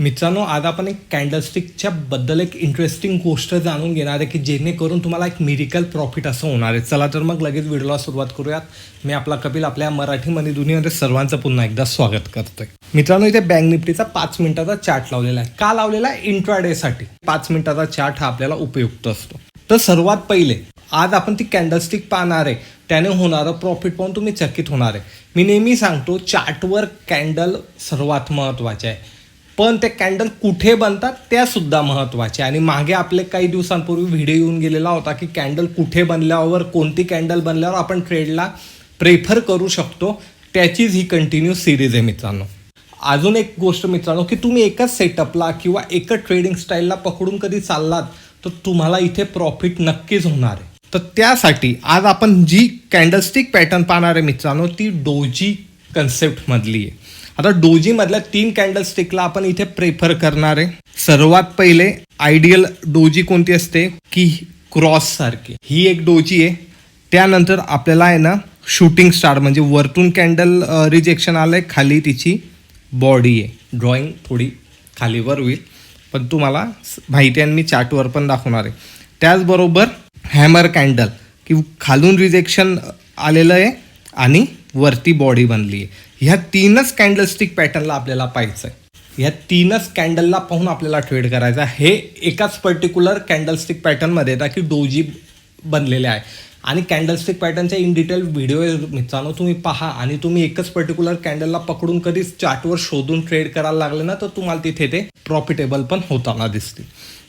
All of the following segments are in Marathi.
मित्रांनो आज आपण एक कॅन्डलस्टिकच्या बद्दल एक इंटरेस्टिंग गोष्ट जाणून घेणार आहे की जेणेकरून तुम्हाला एक मिरिकल प्रॉफिट असं होणार आहे. चला तर मग लगेच व्हिडिओला सुरुवात करूयात. मी आपला कपिल आपल्या मराठी मनी दुनियामध्ये सर्वांचं पुन्हा एकदा स्वागत करतोय. मित्रांनो इथे बँक निफ्टीचा पाच मिनिटाचा चार्ट लावलेला आहे. का लावलेला? आहे इंट्राडेसाठी पाच मिनिटाचा चार्ट हा आपल्याला उपयुक्त असतो. तर सर्वात पहिले आज आपण ती कॅन्डलस्टिक पाहणार आहे. त्याने होणारं प्रॉफिट पाहून तुम्ही चकित होणार आहे. मी नेहमी सांगतो चार्टवर कॅन्डल सर्वात महत्त्वाचे आहे. पण ते कॅन्डल कुठे बनतात त्या सुद्धा महत्त्वाचे आणि मागे आपले काही दिवसांपूर्वी व्हिडिओ येऊन गेलेला होता की कॅन्डल कुठे बनल्यावर कोणती कॅन्डल बनल्यावर आपण ट्रेडला प्रेफर करू शकतो त्याचीच ही कंटिन्यू सिरीज आहे मित्रांनो. अजून एक गोष्ट मित्रांनो की तुम्ही एकाच सेटअपला किंवा एकच ट्रेडिंग स्टाईलला पकडून कधी चाललात तर तुम्हाला इथे प्रॉफिट नक्कीच होणार आहे. तर त्यासाठी आज आपण जी कॅन्डलस्टिक पॅटर्न पाहणार आहे मित्रांनो ती डोजी कन्सेप्टमधली आहे. आता डोजीमधल्या तीन कॅन्डलस्टिकला आपण इथे प्रेफर करणार आहे. सर्वात पहिले आयडियल डोजी कोणती असते? की क्रॉस सारखी. ही एक डोजी आहे. त्यानंतर आपल्याला आहे ना शूटिंग स्टार म्हणजे वरतून कॅन्डल रिजेक्शन आलंय खाली तिची बॉडी आहे. ड्रॉइंग थोडी खालीवर होईल. पण तुम्हाला माहिती आहे आणि मी चार्टवर पण दाखवणार आहे. त्याचबरोबर हॅमर कॅन्डल की खालून रिजेक्शन आलेलं आहे आणि वरती बॉडी बनली आहे. ह्या तीनच कॅन्डलस्टिक पॅटर्नला आपल्याला पाहायचं आहे ह्या तीनच कॅन्डलला पाहून आपल्याला ट्रेड करायचा हे एकाच पर्टिक्युलर कॅन्डलस्टिक पॅटर्नमध्ये येतात की डोजी बनलेले आहे. आणि कॅन्डलस्टिक पॅटर्नच्या इन डिटेल व्हिडिओ मित्रांनो तुम्ही पहा. आणि तुम्ही एकच पर्टिक्युलर कॅन्डलला पकडून कधीच चार्टवर शोधून ट्रेड करायला लागले ना तर तुम्हाला तिथे ते प्रॉफिटेबल पण होताना दिसतील.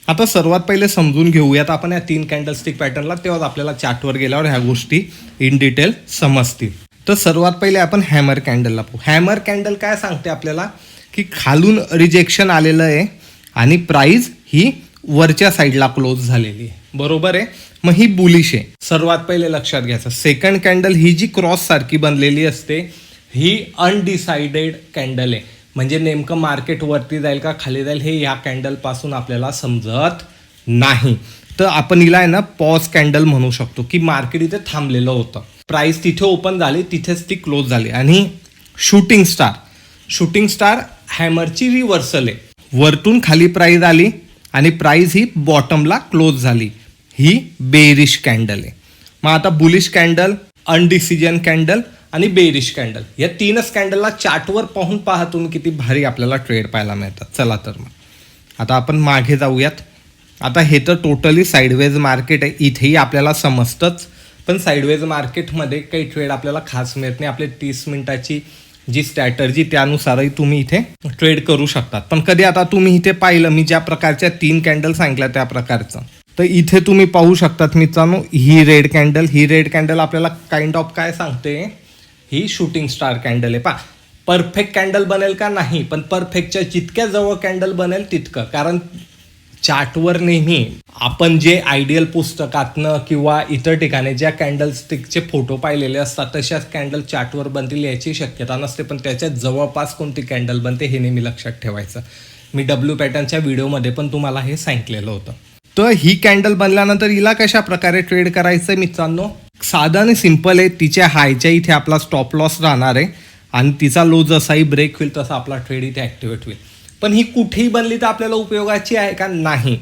आता सर्वात पहिले समजून घेऊयात आपण या तीन कॅन्डलस्टिक पॅटर्नला तेव्हाच आपल्याला चार्टवर गेल्यावर ह्या गोष्टी इन डिटेल समजतील. तर सर्वात पहिले आपण हॅमर कॅन्डलला पाहू. हॅमर कॅन्डल काय सांगते आपल्याला? की खालून रिजेक्शन आलेलं आहे आणि प्राईज ही वरच्या साईडला क्लोज झालेली आहे. बरोबर आहे? मग ही बुलिश आहे. सर्वात पहिले लक्षात घ्यायचं. सेकंड कॅन्डल ही जी क्रॉस सारखी बनलेली असते ही अनडिसाइडेड कॅन्डल आहे. म्हणजे नेमकं मार्केट वरती जाईल का खाली जाईल हे या कॅन्डलपासून आपल्याला समजत नाही. तर आपण हिला आहे ना पॉज कॅन्डल म्हणू शकतो की मार्केट इथे थांबलेलं होतं. प्राईस तिथे ओपन झाली तिथेच ती क्लोज झाली. आणि शूटिंग स्टार शूटिंग स्टार हॅमरची रिव्हर्सल आहे. वरतून खाली प्राईज आली आणि प्राईज ही बॉटमला क्लोज झाली. ही बेरिश कॅन्डल आहे. मग आता बुलिश कॅन्डल अनडिसिजन कॅन्डल आणि बेरिश कॅन्डल. या तीनच कॅन्डलला चार्टवर पाहून पाहा तुम्ही किती भारी आपल्याला ट्रेड पाहायला मिळतात. चला तर मग. आता आपण मागे जाऊयात. आता हे तर टोटली साईडवेज मार्केट आहे. इथेही आपल्याला समजतंच. पण साईडवेज मार्केटमध्ये काही ट्रेड आपल्याला खास मिळत नाही. आपले तीस मिनिटाची जी स्ट्रॅटर्जी त्यानुसारही तुम्ही इथे ट्रेड करू शकतात. पण कधी आता तुम्ही इथे पाहिलं मी ज्या प्रकारच्या तीन कॅन्डल सांगितल्या त्या प्रकारचं. तर इथे तुम्ही पाहू शकतात मित्रांनो ही रेड कॅन्डल ही रेड कॅन्डल आपल्याला काइंड ऑफ काय सांगते? ही शूटिंग स्टार कॅन्डल आहे. पा परफेक्ट कॅन्डल बनेल का नाही पण परफेक्टच्या जितक्या जवळ कॅन्डल बनेल तितकं. कारण चार्टवर नेहमी आपण जे आयडियल पुस्तकातनं किंवा इतर ठिकाणी ज्या कॅन्डलस्टिकचे फोटो पाहिलेले असतात तशाच कॅन्डल चार्टवर बनतील याची शक्यता नसते. पण त्याच्या जवळपास कोणती कॅन्डल बनते हे नेहमी लक्षात ठेवायचं. मी डब्ल्यू पॅटर्नच्या व्हिडिओमध्ये पण तुम्हाला हे सांगितलेलं होतं. तर ही कॅन्डल बनल्यानंतर हिला कशा प्रकारे ट्रेड करायचं मित्रांनो? साधं आणि सिंपल आहे. तिच्या हायच्या इथे आपला स्टॉप लॉस राहणार आहे. आणि तिचा लो जसाही ब्रेक होईल तसा आपला ट्रेड इथे ॲक्टिवेट होईल. पण ही कुठेही बनली तर आपल्याला उपयोगाची आहे का? नाही.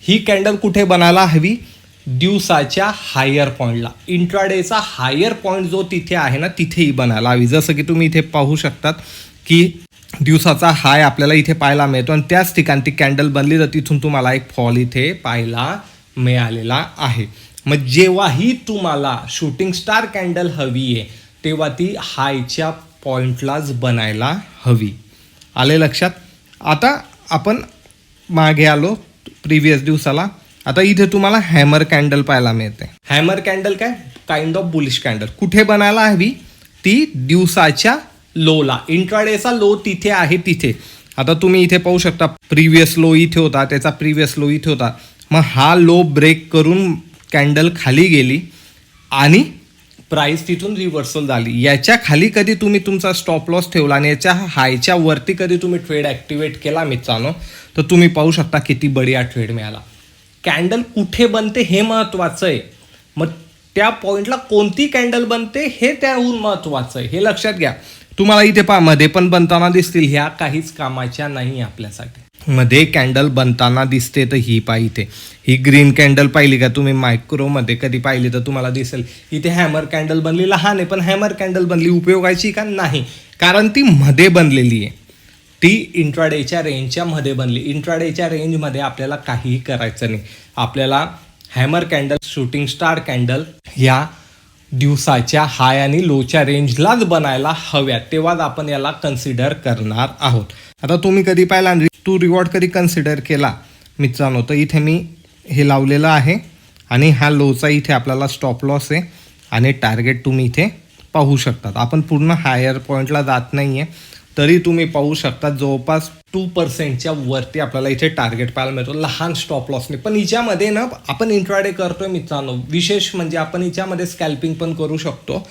ही कॅन्डल कुठे बनायला हवी? दिवसाच्या हायर पॉईंटला इंट्राडेचा हायर पॉईंट जो तिथे आहे ना तिथेही बनायला हवी. जसं की तुम्ही इथे पाहू शकतात की दिवसाचा हाय आपल्याला इथे पाहायला मिळतो आणि त्याच ठिकाणी ती कॅन्डल बनली तर तिथून तुम्हाला एक फॉल इथे पाहायला मिळालेला आहे. मग जेव्हाही तुम्हाला शूटिंग स्टार कॅन्डल हवी आहे तेव्हा ती हायच्या पॉईंटलाच बनायला हवी. आले लक्षात? आता आपण मागे आलो प्रिव्हियस दिवसाला. आता इथे तुम्हाला हॅमर कॅन्डल पाहायला मिळते. हॅमर कॅन्डल काय? काइंड ऑफ बुलिश कॅन्डल कुठे बनायला हवी? ती दिवसाच्या लोला इंट्राडेचा लो तिथे आहे तिथे. आता तुम्ही इथे पाहू शकता प्रिव्हियस लो इथे होता त्याचा प्रिव्हियस लो इथे होता. मग हा लो ब्रेक करून कॅन्डल खाली गेली आणि प्राईस तिथून रिव्हर्सल झाली. याच्या खाली कधी तुम्ही तुमचा स्टॉप लॉस ठेवला आणि याच्या हायच्या वरती कधी तुम्ही ट्रेड ॲक्टिवेट केला मित्रांनो तर तुम्ही पाहू शकता किती बढिया ट्रेड मिळाला. कॅन्डल कुठे बनते हे महत्त्वाचं आहे. मग त्या पॉईंटला कोणती कॅन्डल बनते हे त्याहून महत्त्वाचं आहे. हे लक्षात घ्या. तुम्हाला इथे पहा मध्ये पण बनताना दिसतील ह्या काहीच कामाच्या नाही आपल्यासाठी. मध्ये कॅन्डल बनताना दिसते तर ही पा इथे. ही ग्रीन कॅन्डल पाहिली का तुम्ही? मायक्रोमध्ये कधी पाहिली तर तुम्हाला दिसेल. इथे हॅमर कॅन्डल बनली. लहान आहे पण हॅमर कॅन्डल बनली. उपयोगाची का? नाही. कारण ती मध्ये बनलेली आहे. ती इंट्राडेच्या रेंजच्या मध्ये बनली. इंट्राडेच्या रेंजमध्ये आपल्याला काहीही करायचं नाही. आपल्याला hammer candle shooting star candle ह्या दिवसाच्या हाय आणि लोच्या रेंजलाच बनायला हव्यात. तेव्हाच आपण याला कन्सिडर करणार आहोत. आता तुम्ही कधी पाहिला टू रिवॉर्ड कधी कन्सिडर केला? मित्रांनो तर इथे मी हे लावलेलं आहे आणि हा लोचा इथे आपल्याला स्टॉप लॉस आहे आणि टार्गेट तुम्ही इथे पाहू शकतात. आपण पूर्ण हायर पॉईंटला जात नाही आहे तरी तुम्ही पाहू शकता जवळपास टू पर्सेंटच्या वरती आपल्याला इथे टार्गेट पाहायला मिळतो. लहान स्टॉप लॉसने पण हिच्यामध्ये ना आपण इंट्राडे करतोय मित्रांनो. विशेष म्हणजे आपण हिच्यामध्ये स्कॅल्पिंग पण करू शकतो.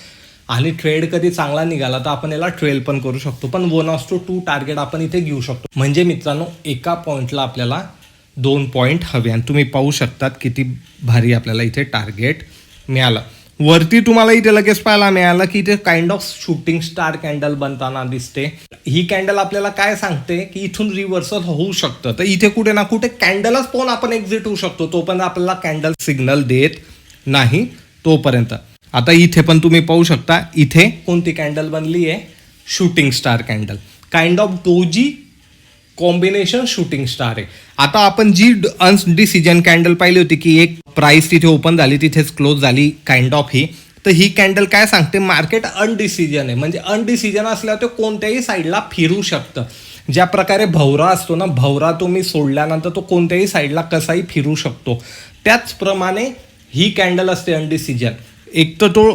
आणि ट्रेड कधी चांगला निघाला तर आपण याला ट्रेल पण करू शकतो. पण one of two two target आपण इथे घेऊ शकतो. म्हणजे मित्रांनो एका पॉईंटला आपल्याला दोन पॉईंट हवे. आणि तुम्ही पाहू शकतात किती भारी आपल्याला इथे टार्गेट मिळालं. वरती तुम्हाला इथे लगेच पाहायला मिळालं की इथे kind of shooting star candle बनताना दिसते. ही कॅन्डल आपल्याला काय सांगते की इथून रिव्हर्सल होऊ शकतं. तर इथे कुठे ना कुठे कॅन्डलच पाहून आपण एक्झिट होऊ शकतो. तोपर्यंत आपल्याला कॅन्डल सिग्नल देत नाही तोपर्यंत. आता इथे पण तुम्ही पाहू शकता इथे कोणती कॅन्डल बनली आहे? Shooting star candle kind of doji combination shooting star आहे. आता आपण जी अनडिसिजन कॅन्डल पाहिली होती की एक प्राइस तिथे ओपन झाली तिथेच क्लोज झाली काइंड ऑफ ही तर ही कॅन्डल काय सांगते? मार्केट अनडिसिजन आहे. म्हणजे अनडिसिजन असल्यावर ते कोणत्याही साईडला फिरू शकतं. ज्या प्रकारे भवरा असतो ना भवरा तुम्ही सोडल्यानंतर तो कोणत्याही साईडला कसाही फिरू शकतो. त्याचप्रमाणे ही कॅन्डल असते अनडिसिजन एक तर तो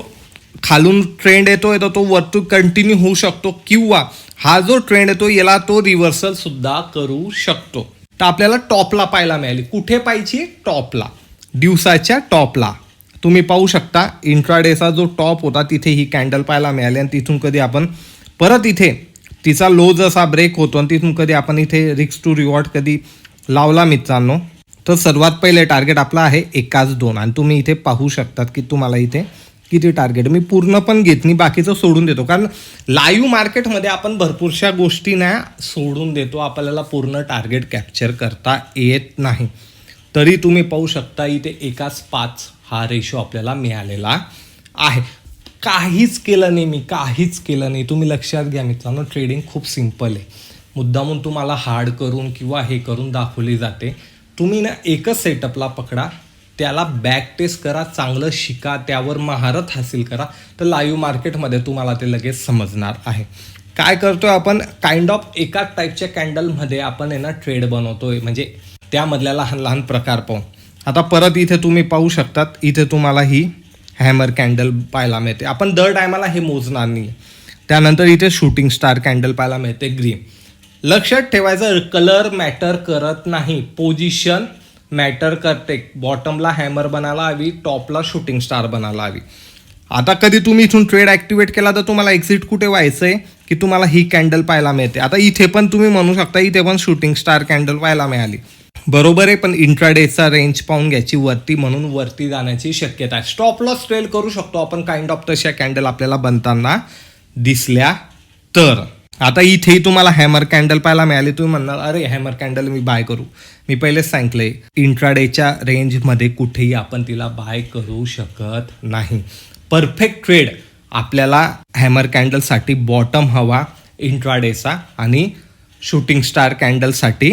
खालून ट्रेंड येतोय तर तो वरतून कंटिन्यू होऊ शकतो किंवा हा जो ट्रेंड येतो याला तो रिव्हर्सल सुद्धा करू शकतो. तर आपल्याला टॉपला पाहायला मिळाली. कुठे पाहिजे टॉपला. दिवसाच्या टॉपला. तुम्ही पाहू शकता इंट्राडेचा जो टॉप होता तिथे ही कॅन्डल पाहायला मिळाली आणि तिथून कधी आपण परत इथे तिचा लो जसा ब्रेक होतो आणि तिथून कधी आपण इथे रिक्स टू रिवॉर्ड कधी लावला मित्रांनो. तर सर्वात पहिले टार्गेट आपला आहे एकाच दोन. आणि तुम्ही इथे पाहू शकतात की तुम्हाला इथे किती टार्गेट मी पूर्ण पण घेत नाही बाकीचं सोडून देतो. कारण लाईव्ह मार्केटमध्ये आपण भरपूरशा गोष्टी ना सोडून देतो आपल्याला पूर्ण टार्गेट कॅप्चर करता येत नाही. तरी तुम्ही पाहू शकता इथे एकाच पाच हा रेशो आपल्याला मिळालेला आहे. काहीच केलं नाही मी काहीच केलं नाही. तुम्ही लक्षात घ्या मित्रांनो ट्रेडिंग खूप सिंपल आहे. मुद्दामून तुम्हाला हार्ड करून किंवा हे करून दाखवली जाते. तुम्ही ना एकच सेटअपला पकडा त्याला बॅक टेस्ट करा चांगलं शिका त्यावर महारत हासिल करा. तर लाईव्ह मार्केटमध्ये तुम्हाला ते लगेच समजणार आहे. काय करतोय आपण? काइंड ऑफ एकाच टाईपच्या कॅन्डलमध्ये आपण आहे ना ट्रेड बनवतोय. म्हणजे त्यामधल्या लहान लहान प्रकार पाहून. आता परत इथे तुम्ही पाहू शकतात. इथे तुम्हाला ही हॅमर कॅन्डल पाहायला मिळते. आपण दर टायमाला हे मोजणार नाही. त्यानंतर इथे शूटिंग स्टार कॅन्डल पाहायला मिळते ग्रीन लक्षात ठेवायचं कलर मॅटर करत नाही. पोजिशन मॅटर करते. बॉटमला हॅमर बनायला हवी टॉपला शूटिंग स्टार बनायला हवी. आता कधी तुम्ही इथून ट्रेड ॲक्टिवेट केला तर तुम्हाला एक्झिट कुठे व्हायचं आहे की तुम्हाला ही कॅन्डल पाहायला मिळते. आता इथे पण तुम्ही म्हणू शकता इथे पण शूटिंग स्टार कॅन्डल पाहायला मिळाली. बरोबर आहे पण इंट्राडेचा रेंज पाहून घ्यायची वरती म्हणून वरती जाण्याची शक्यता आहे. स्टॉप लॉस ट्रेल करू शकतो आपण काइंड ऑफ तशा कॅन्डल आपल्याला बनताना दिसल्या तर. आता इथेही तुम्हाला हॅमर कॅन्डल पाहायला मिळाली. तुम्ही म्हणणार अरे हॅमर कॅन्डल मी बाय करू. मी पहिलेच सांगितलंय इंट्राडेच्या रेंजमध्ये कुठेही आपण तिला बाय करू शकत नाही. परफेक्ट ट्रेड आपल्याला हॅमर कॅन्डलसाठी बॉटम हवा इंट्राडेचा आणि शूटिंग स्टार कॅन्डलसाठी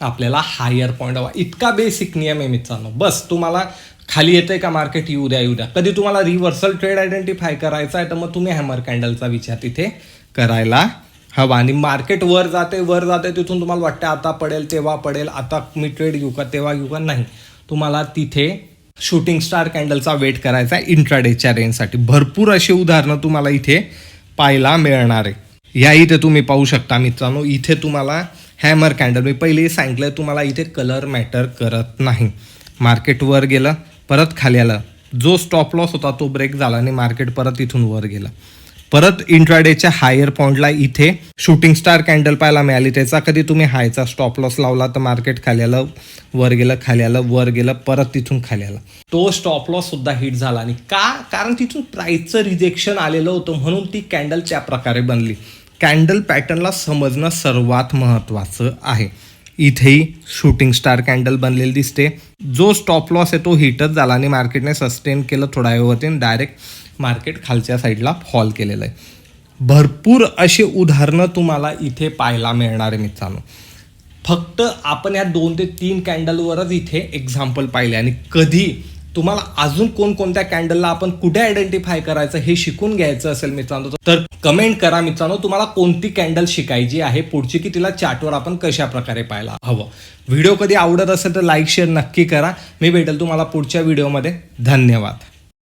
आपल्याला हायर पॉईंट हवा. इतका बेसिक नियम आहे मित्रांनो. बस तुम्हाला खाली येते का मार्केट येऊ द्या येऊ द्या. कधी तुम्हाला रिव्हर्सल ट्रेड आयडेंटिफाय करायचा आहे तर मग तुम्ही हॅमर कॅन्डलचा विचार तिथे करायला हवा. आणि मार्केट वर जाते वर जाते तिथून तुम्हाला वाटतं आता पडेल तेव्हा पडेल आता मी ट्रेड घेऊ का तेव्हा घेऊ का? नाही. तुम्हाला तिथे शूटिंग स्टार कॅन्डलचा वेट करायचा आहे इंट्राडेच्या रेंजसाठी भरपूर अशी उदाहरणं तुम्हाला इथे पाहायला मिळणार आहे. या इथे तुम्ही पाहू शकता मित्रांनो इथे तुम्हाला हॅमर कॅन्डल मी पहिलेही सांगितलं तुम्हाला इथे कलर मॅटर करत नाही. मार्केटवर गेलं परत खाली आलं. जो स्टॉप लॉस होता तो ब्रेक झाला आणि मार्केट परत इथून वर गेलं. परत इंट्राडेच्या हायर पॉईंटला इथे शूटिंग स्टार कॅन्डल पाहायला मिळाली. त्याचा कधी तुम्ही हायचा स्टॉप लॉस लावला तर मार्केट खाली आलं वर गेलं खाली आलं वर गेलं परत तिथून खाली आलं तो स्टॉप लॉस सुद्धा हिट झाला आणि का? कारण तिथून प्राईसचं रिजेक्शन आलेलं होतं म्हणून ती कॅन्डल त्या प्रकारे बनली. कॅन्डल पॅटर्नला समजणं सर्वात महत्त्वाचं आहे. इथेही शूटिंग स्टार कॅन्डल बनलेली दिसते. जो स्टॉप लॉस आहे तो हिटच झाला आणि मार्केटने सस्टेन केलं थोड्या वेळवरती डायरेक्ट मार्केट खालच्या साईडला फॉल केलेलं आहे. भरपूर अशी उदाहरणं तुम्हाला इथे पाहायला मिळणार आहे मित्रांनो. फक्त आपण या दोन ते तीन कॅन्डलवरच इथे एक्झाम्पल पाहिले आणि कधी तुम्हाला अजून कोणकोणत्या कॅन्डलला आपण कुठे आयडेंटिफाय करायचं हे शिकून घ्यायचं असेल मित्रांनो तर कमेंट करा मित्रांनो तुम्हाला कोणती कॅन्डल शिकायची आहे पुढची की तिला चार्टवर आपण कशा प्रकारे पाहायला हवं. व्हिडिओ कधी आवडत असेल तर लाईक शेअर नक्की करा. मी भेटेल तुम्हाला पुढच्या व्हिडिओमध्ये धन्यवाद.